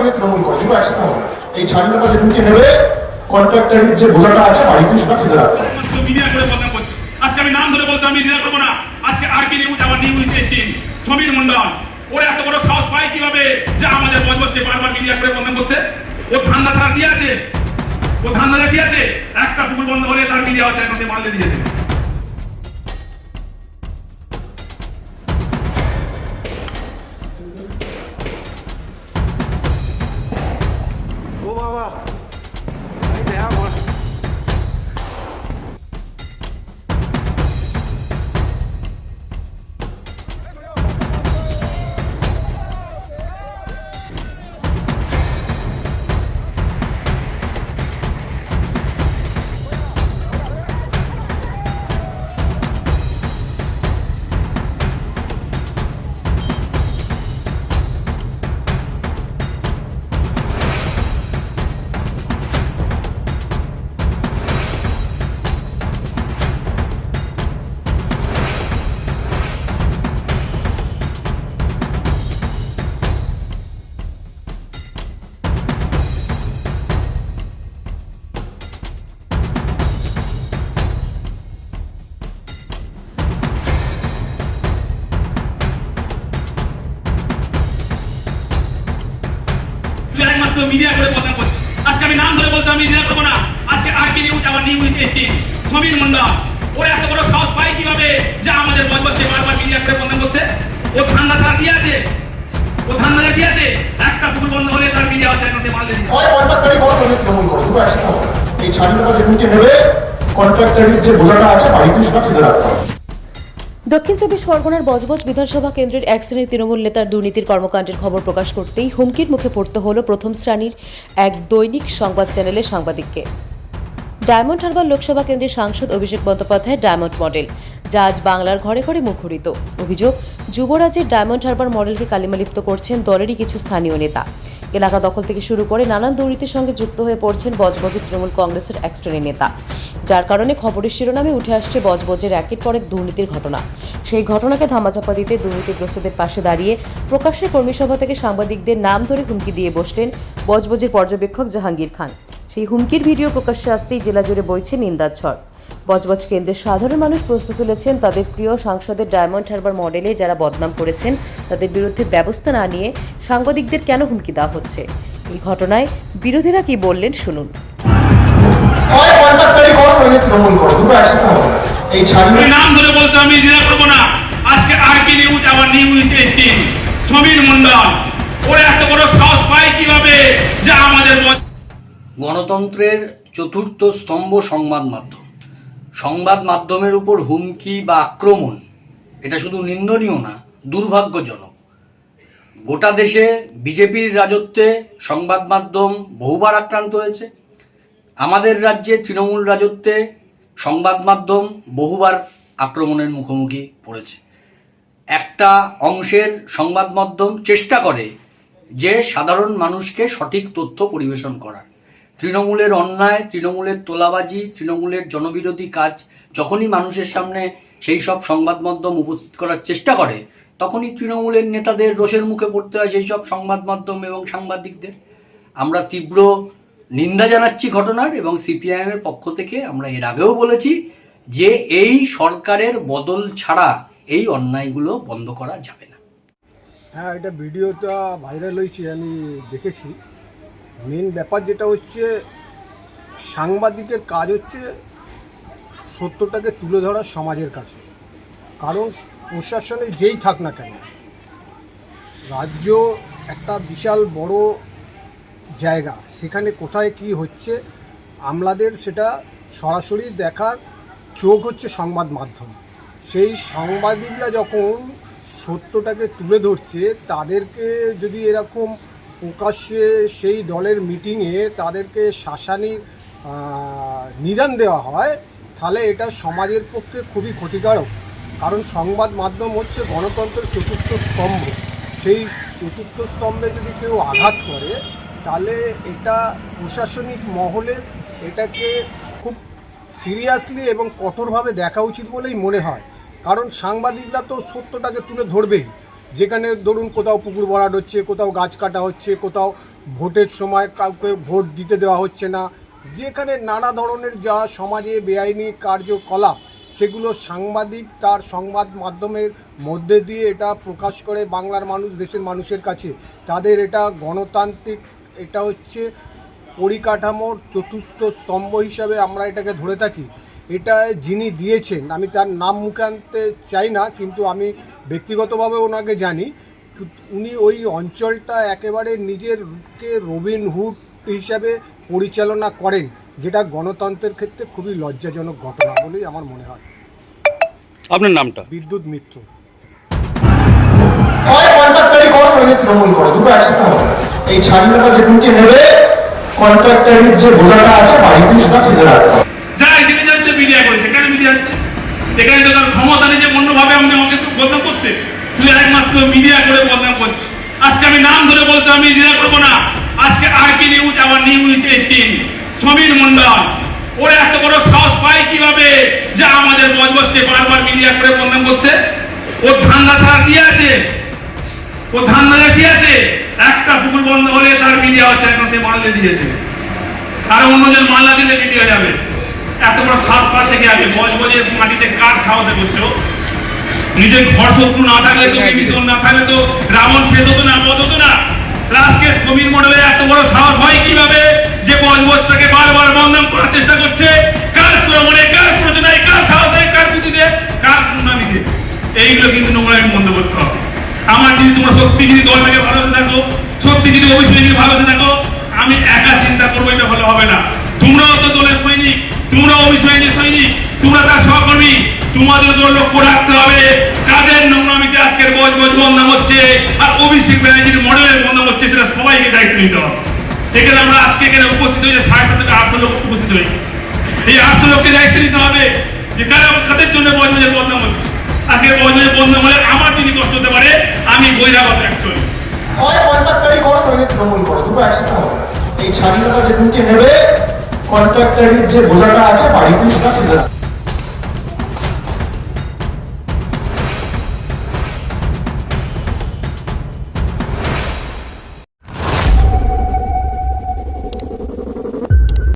নইলে তৃণমূল করে, দুটো একসাথে হবে। এই ঝান্ডাটা যে ঢুকে নেবে কন্ট্রাক্টারের যে বোঝাটা আছে, বাড়িতে সেটা ফেলে করে করছে আজকে আমি নাম ধরে বলতে, আমি করব না। আজকে আর কি নিউজ আমার নিউজ এইটিন সমীর মন্ডল এত বড় সাহস পায় কীভাবে যে আমাদের বজবজকে বারবার মিডিয়া করে বদনাম করতে? ও ধান্দা ছাড়া কি আছে? ও ধান্দা কি আছে? একটা পুকুর বন্ধ হলে তার মিডিয়া হচ্ছে সে দিয়েছে। তুই মিডিয়া করে বদনাম করছিস আজকে আমি নাম ধরে বলতে আমি দ্বিধা করব না আজকে আর নিউজ আমার নিউজ এইটিন সমীর মন্ডল ওরা এত বড় সাহস পায় কীভাবে যে আমাদের বজবজকে বারবার মিডিয়া করে বদনাম করতে ও ছাড়া কি আছে ও ধান্দা কি আছে একটা পুকুর বন্ধ হলে তার মিডিয়া হচ্ছে সে মারলে হয় এই ঝান্ডাটা যে নেবে যে বোঝাটা আছে বাড়িতে সেটা ফেলে রাখতে হবে দক্ষিণ চব্বিশ পরগনার বজবজ বিধানসভা কেন্দ্রের এক শ্রেণির তৃণমূল নেতার দুর্নীতির কর্মকাণ্ডের খবর প্রকাশ করতেই হুমকির মুখে পড়তে হলো প্রথম শ্রেণির এক দৈনিক সংবাদ চ্যানেলের সাংবাদিককে। ডায়মন্ড হারবার লোকসভা কেন্দ্রের সাংসদ অভিষেক বন্দ্যোপাধ্যায় ডায়মন্ড মডেল, যা আজ বাংলার ঘরে ঘরে মুখরিত অভিযোগ, যুবরাজের ডায়মন্ড হারবার মডেলকে কালিমালিপ্ত করছেন দলেরই কিছু স্থানীয় নেতা। এলাকা দখল থেকে শুরু করে নানান দুর্নীতির সঙ্গে যুক্ত হয়ে পড়ছেন বজবজে তৃণমূল কংগ্রেসের এক শ্রেণির নেতা। যার কারণে খবরের শিরোনামে উঠে আসছে বজবজের একের পর এক দুর্নীতির ঘটনা। সেই ঘটনাকে ধামাচাপা দিতে দুর্নীতিগ্রস্তদের পাশে দাঁড়িয়ে প্রকাশ্যে কর্মী সভা থেকে সাংবাদিকদের নাম ধরে হুমকি দিয়ে বসলেন বজবজের পর্যবেক্ষক জাহাঙ্গীর খান। সেই হুমকির ভিডিও প্রকাশ্যে আসতেই জেলা জুড়ে বইছে নিন্দার ঝড়। বজবজ কেন্দ্রের সাধারণ মানুষ প্রশ্ন তুলেছেন তাদের প্রিয় সাংসদের ডায়মন্ড হারবার মডেলে যারা বদনাম করেছেন তাদের বিরুদ্ধে ব্যবস্থা না নিয়ে সাংবাদিকদের কেন হুমকি দেওয়া হচ্ছে? এই ঘটনায় বিরোধীরা কি বললেন শুনুন। কন্ট্রাক্টারি করো নইলে তৃণমূল করে দুটো একসাথে হবে। এই নাম ধরে বলতে আমি দ্বিধা করব না। আজকে আর কি নিউজ আমার নিউজ এইটিন সমীর মন্ডল ওরা এত বড় সাহস পায় কীভাবে? যে আমাদের গণতন্ত্রের চতুর্থ স্তম্ভ সংবাদ মাধ্যম। সংবাদ মাধ্যমের উপর হুমকি বা আক্রমণ, এটা শুধু নিন্দনীয় না, দুর্ভাগ্যজনক। গোটা দেশে বিজেপির রাজত্বে সংবাদ মাধ্যম বহুবার আক্রান্ত হয়েছে। আমাদের রাজ্যে তৃণমূল রাজত্বে সংবাদ মাধ্যম বহুবার আক্রমণের মুখোমুখি পড়েছে। একটা অংশের সংবাদ মাধ্যম চেষ্টা করে যে সাধারণ মানুষকে সঠিক তথ্য পরিবেশন করার। তৃণমূলের অন্যায়, তৃণমূলের তোলাবাজি, তৃণমূলের জনবিরোধী কাজ যখনই মানুষের সামনে সেই সব সংবাদ মাধ্যম উপস্থিত করার চেষ্টা করে, তখনই তৃণমূলের নেতাদের রোষের মুখে পড়তে হয় সেই সব সংবাদ মাধ্যম এবং সাংবাদিকদের। আমরা তীব্র নিন্দা জানাচ্ছি ঘটনার এবং সিপিআইএমের পক্ষ থেকে আমরা এর আগেও বলেছি যে এই সরকারের বদল ছাড়া এই অন্যায়গুলো বন্ধ করা যাবে না। হ্যাঁ এটা ভিডিওটা ভাইরাল হয়েছে, আমি দেখেছি। মেন ব্যাপার যেটা হচ্ছে, সাংবাদিকের কাজ হচ্ছে সত্যটাকে তুলে ধরা সমাজের কাছে। কারণ প্রশাসনে যেই থাক না কেন, রাজ্য একটা বিশাল বড় জায়গা। সেখানে কোথায় কি হচ্ছে, আমলাদের সেটা সরাসরি দেখার চোখ হচ্ছে সংবাদ মাধ্যম। সেই সাংবাদিকরা যখন সত্যটাকে তুলে ধরছে, তাদেরকে যদি এরকম প্রকাশ্যে সেই দলের মিটিংয়ে তাদেরকে শাসানির নিদান দেওয়া হয়। তাহলে এটা সমাজের পক্ষে খুবই ক্ষতিকারক। কারণ সংবাদ মাধ্যম হচ্ছে গণতন্ত্রের চতুর্থ স্তম্ভ। সেই চতুর্থ স্তম্ভে যদি কেউ আঘাত করে, তাহলে এটা প্রশাসনিক মহলের এটাকে খুব সিরিয়াসলি এবং কঠোরভাবে দেখা উচিত বলেই মনে হয়। কারণ সাংবাদিকরা তো সত্যটাকে তুলে ধরবেই। যেখানে ধরুন কোথাও পুকুর ভরাট হচ্ছে, কোথাও গাছ কাটা হচ্ছে, কোথাও ভোটের সময় কাউকে ভোট দিতে দেওয়া হচ্ছে না, যেখানে নানা ধরনের যা সমাজে বেআইনি কার্যকলাপ, সেগুলো সাংবাদিক তার সংবাদ মাধ্যমের মধ্যে দিয়ে এটা প্রকাশ করে বাংলার মানুষ, দেশের মানুষের কাছে। তাদের এটা গণতান্ত্রিক, এটা হচ্ছে পরিকাঠামোর চতুর্থ স্তম্ভ হিসাবে আমরা এটাকে ধরে থাকি। এটা যিনি দিয়েছেন, আমি তার নাম মুখে আনতে চাই না, কিন্তু আমি ব্যক্তিগতভাবে ওনাকে জানি উনি ওই অঞ্চলটা একেবারে নিজেরকে রবিন হুড হিসাবে পরিচালনা করেন যেটা গণতন্ত্রের ক্ষেত্রে খুবই লজ্জাজনক ঘটনা বলেই আমার মনে হয়। আপনার নামটা? বিদ্যুৎ মিত্র। হয় তৃণমূল করো দুটো একসাথে হবে। এই যে নেবে কন্ট্রাক্টারির যে বোঝাটা আছে বাড়িতে সেটা ফেলে রাখতে হবে। যারা এখানে যাচ্ছে মিডিয়া করেছে। কেন মিডিয়া হচ্ছে? এখানে তো তার ক্ষমতা নেই যে অন্যভাবে আমি আমাকে তো করতে তুই একমাত্র মিডিয়া করে বদনাম করছিস। আজকে আমি নাম ধরে বলতে আমি মিডিয়া করব না। আজকে আর কি নিউজ আবার নিউজ এইটিন সমীর মন্ডল ওরা এত বড় সাহস পায় কীভাবে যে আমাদের বজবজকে বারবার মিডিয়া করে বদনাম করতে? ওর ধান্দা ছাড়া কি আছে? ও ধান্দা কি আছে? একটা পুকুর বন্ধ হলে তার মিডিয়া হচ্ছে এখন সে মারলে দিয়েছে। আর অন্যজন মাল্লা দিলে মিডিয়া যাবে। এত বড় সাহস পাচ্ছে কি আগে? বজবজে মাটিতে কার সাহসে করছ নিজের ঘর শত্রু না থাকলে তো বিভীষণ না থাকলে তো রাবণ শেষ হতো না বধ হতো না। আজকে সমীর মডেলে এত বড় সাহস হয় কীভাবে যে বজবজটাকে বারবার বন্ধন করার চেষ্টা করছে? কার প্রমাণে কার প্রযোজনায় কার সাহসে কার বুদ্ধিতে কার সুনামিতে? এইগুলো কিন্তু নোংরামি বন্ধ করতে হবে। আমার যদি তোমরা সত্যি যদি দলটাকে ভালোবাসে থাকো সত্যি যদি অভিষেককে ভালোবাসে থাকো আমি একা চিন্তা করব এটা ভালো হবে না। তোমরাও তো দলের সৈনিক তোমরা অভিষেকের সৈনিক তোমরা তার সহকর্মী। তোমাদের দল লক্ষ্য রাখতে হবে। কাদের নোংরামিতে আজকের বজ বজ বন্ধ হচ্ছে, আর অভিষেক ব্যানার্জির মডেলের বন্ধ হচ্ছে, সেটা সবাইকে দায়িত্ব নিতে হবে। এখানে আমরা আজকে এখানে উপস্থিত হয়েছে, সাড়ে সাত থেকে আটশো লোক উপস্থিত হয়েছে। এই আটশো লোককে দায়িত্ব নিতে হবে যে কারা কাদের জন্য বজ বজের বন্ধ হচ্ছে। আজকে বজ বজের বন্ধ হলে আমার যদি কষ্ট হতে পারে, আমি বৈরাগত অ্যাকচুয়ালি হয় কন্ট্রাক্টারি করো নইলে তৃণমূল করো, দুটো একসাথে হবে। এই ঝান্ডাটা যে ঢুকে নেবে? কন্ট্রাক্টারির যে বোঝাটা আছে, বাড়িতে সেটা।